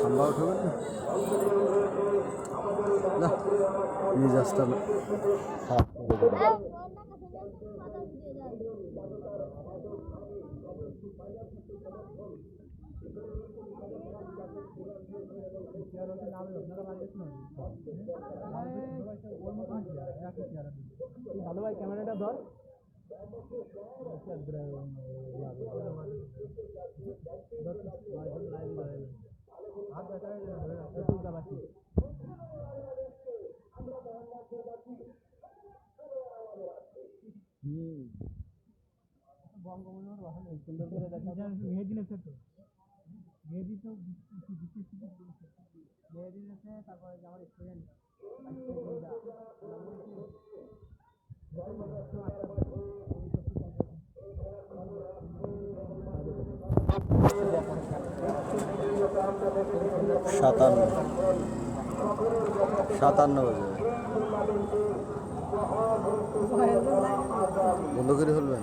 খাম্বা উঠবেন না না মিজাজটা খারাপ করে দিল। ভালো ভাই ক্যামেরাটা ধর আছে তারপরে আমার স্টুডেন্ট সাতান্ন। সাতান্ন বাজে বন্ধ করে ফেলবেন?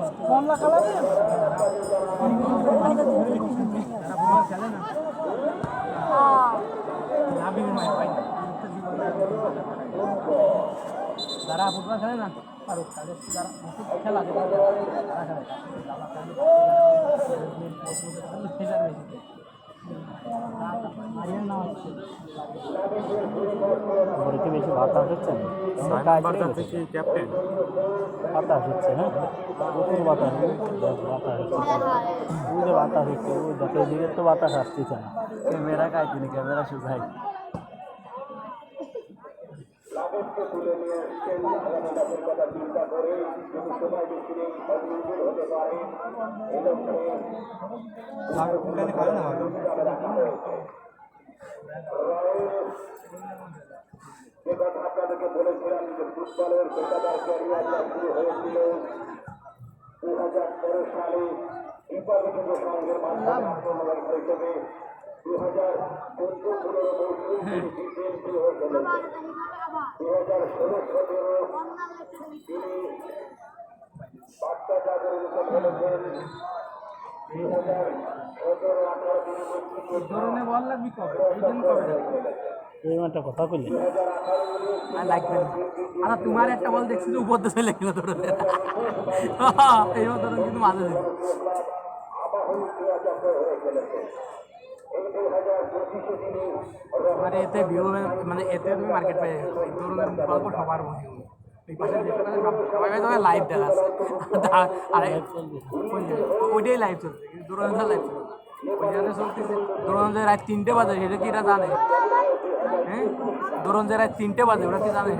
খেলে যারা ফুটবল খেলে না পারুক তাদের যারা খেলা তারা খেলে হচ্ছে বেশি বাতাস হচ্ছে না? বাতাস হচ্ছে ক্যাপ্টেন। বাতাস হচ্ছে হ্যাঁ প্রচুর বাতাস বাতাস হচ্ছে। ওই যে বাতাস হচ্ছে। ওই দেখো এদিকে তো বাতাস আসতেছে না। ক্যামেরা কাটিনি ক্যামেরা শুকাই লাগেজকে তুলে নিয়ে আসছেন যে কথা আপনাদেরকে বলেছিলাম যে ফুটবলের পেশাদার ক্যারিয়ারটা শুরু হয়েছিল দু হাজার তেরো সালে রিপাবলিক সংঘের দু হাজার চোদ্দ টি দু হাজার ষোলো, সতেরো তিনি বাচ্চা জাগরের খেলেছেন ধরনে বল লাগবি কবে? এই দিন কবে এই একটা কথা কইলে। আর লাগবে না। আচ্ছা তোমার একটা বল দেখছি যে উপর দিয়ে চলে গেল ধরনে এই ধরন কিন্তু মাঝে দিল মানে এতে ভিউ মানে এতে তুমি মার্কেট এই ধরনের গল্প সবার মনে এই পাশে যেটা সবাই লাইভ দেখাচ্ছে। আর ওইটাই লাইভ চলছে দূরান্ত লাইভ চলছে। ওই জায়গাতে চলতেছে দূরান্ত রাত তিনটে বাজে, সেটা কি এটা জানে? হ্যাঁ? দূরান্ত রাত তিনটে বাজে, ওরা কি জানে?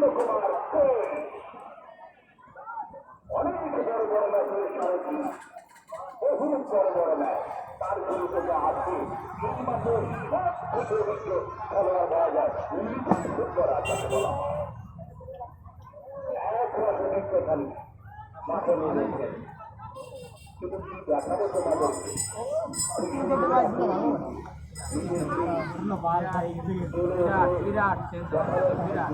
বেরোবার বড় বড় ম্যাচ তার তোমাদেরকে বিরাট বিরাট বিরাট।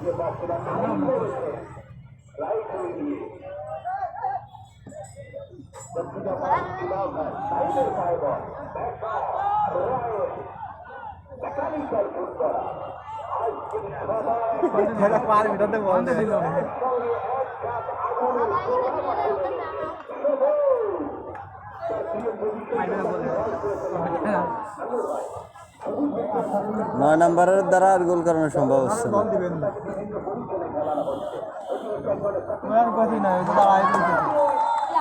নয় নাম্বারের দ্বারা আর গোল করানো সম্ভব হচ্ছে না।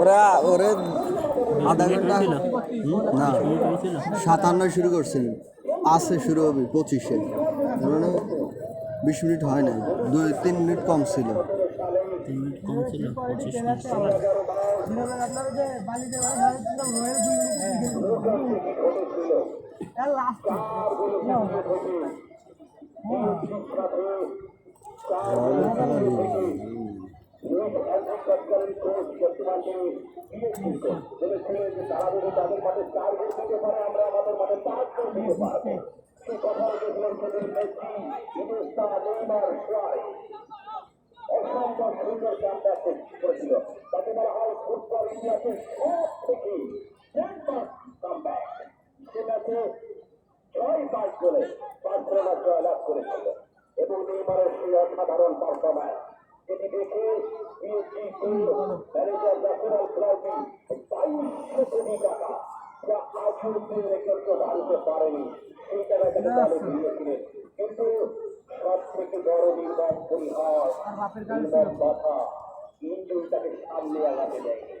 ওরা ওরে আধা ঘণ্টা না সাতান্ন শুরু করছিল। আছে শুরু হবে পঁচিশে। মানে বিশ মিনিট হয় নাই। দুই তিন মিনিট কম ছিল। তিন মিনিট কম ছিল পঁচিশ মিনিট ছিল। অসম্ভব সুন্দর কামটা করেছিল তাকে বলা হয় ফুটবল ইতিহাসের সব থেকে সেটাকে ছয় পাঁচ গোলে বার্সেলোনা জয়লাভ করেছিল এবং নেইমারের সেই অসাধারণ পারফরম্যান্স যেটি দেখে পিএসজি ম্যানেজার ন্যাশনাল ক্লাবটি বাইশশো কোটি টাকা। যা আজ অব্দি রেকর্ড ভাঙতে পারেনি। সেই টাকাটাকে চালু দিয়েছিলেন। কিন্তু সব থেকে বড় নির্বাক পরিহার নির্বাক কথা ইঞ্জুরিটাকে সামনে আগাতে দেয়নি।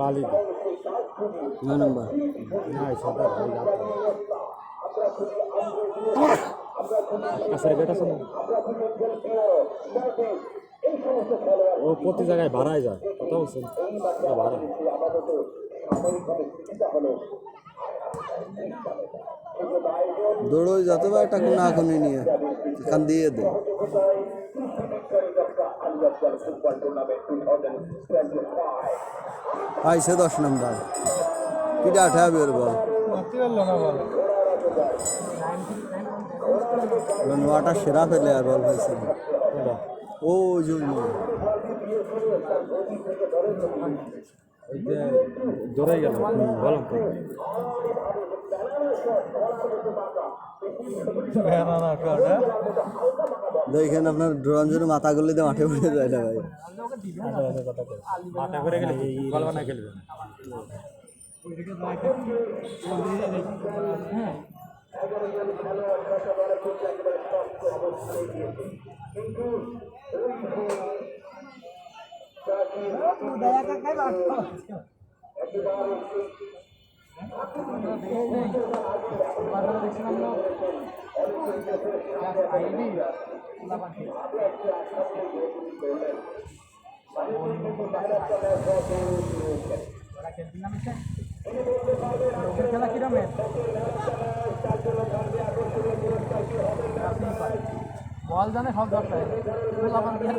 বালি নয় নাম্বার না সাদা কাছের গেট আছে না আমরা খুবই জনপ্রিয় সার্ভিস এই সমস্ত খেলোয়াড় ও প্রতি জায়গায় ভাড়ায় যায় কথা বলছেন এই মাঠে আমাদের দেশে আপাতত সাময়িকভাবে কিছুটা হলেও কিন্তু আয়োজন দৌড়ই যত বা টাকা না এখনই নিয়ে এখান দিয়ে দে সহযোগিতায় ভিক্টোরি দত্তা আন্তর্জাতিক football tournament two thousand twenty five আইসে দশ নাম্বার কিটা আঠা বের বল নোয়াটা সেরা ফেলে আর বল হয়েছে ও দৌড়াই গেল তো দেখেন আপনার ড্রঞ্জনের মাথা গুলি দিয়ে মাঠে পড়ে যায় না ভাই মাথা করে গেলে বানা খেলবে খেলা কিরম বল জানে সব দরকার ফুল আমার কি আর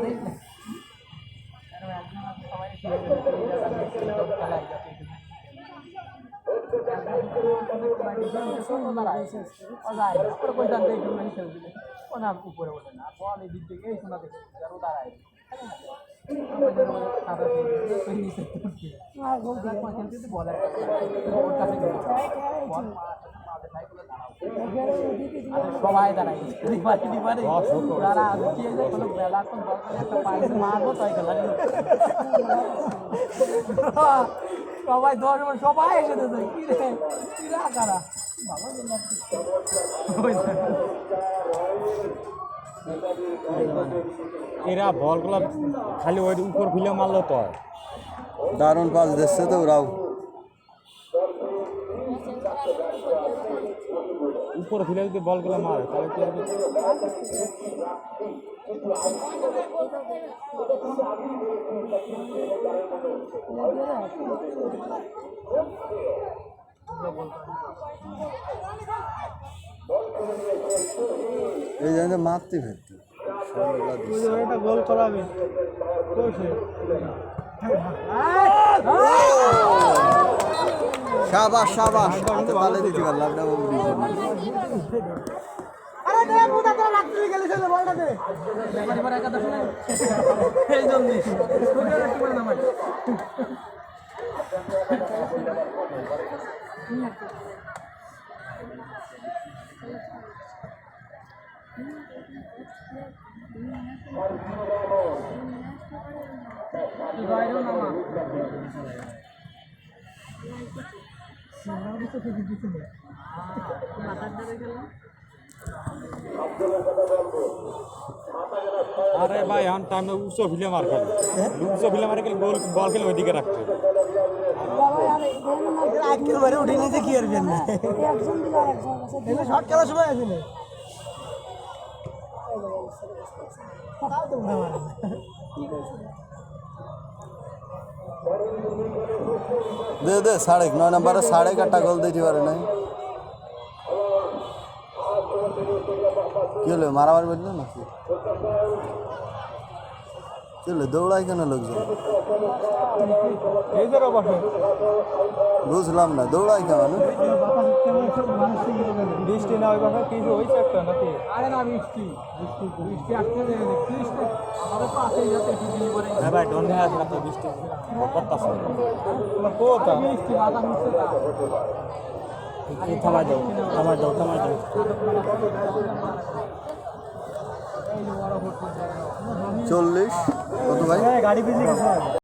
দেই না সবাই উপরে ওঠে না বল এই দিক থেকে এই শোনা দেখে দাঁড়ায় বল সবাই দাঁড়ায়। দিবারে দিবারে যারা কি হয়েছে কোনো বেলা কোন একটা পাইছে মারবো তাই খেলা সবাই দশ সবাই এসে দিতে কি রে কি রে কারা এরা বলগুলো খালি ওই উপর ফিলে মারলো তো। দারুণ পাস দিচ্ছে তো ওরাও। উপর ফিলে যদি বলগুলো মারে তাহলে কি হবে? এই জন্য মারতে ফেলতে। গোল করাবে। সাবাস সাবাস। হাতে দিতে পারলাম না বাবু। বাইরেও নামা। আরে ভাই এখন টাইমে উঁচু ফিলে মার খেলে উঁচু ফিলে মারে গেলে গোল বল খেলে ওইদিকে রাখতে হবে। একেবারে উঠে নিতে কি আর জন্য শর্ট খেলার সময় আছে না দে দে সাড়ে নয় নম্বরে সাড়ে কাটা গোল দিতে পারে নাই। কি হলো, মারামারি বলল নাকি? কি হলো দৌড়াই কেন লোকজন? বুঝলাম না দৌড়াই কেন? বৃষ্টি না ওই কথা কিছু হয়েছে একটা নাকি? আরে না বৃষ্টি। বৃষ্টি আসতে আমাদের যাতে হ্যাঁ ভাই তো বৃষ্টি। করতেছে। তোমার কোথা বৃষ্টি বাতাস চল্লিশ। কত ভাই গাড়ি পিছিয়ে কিছু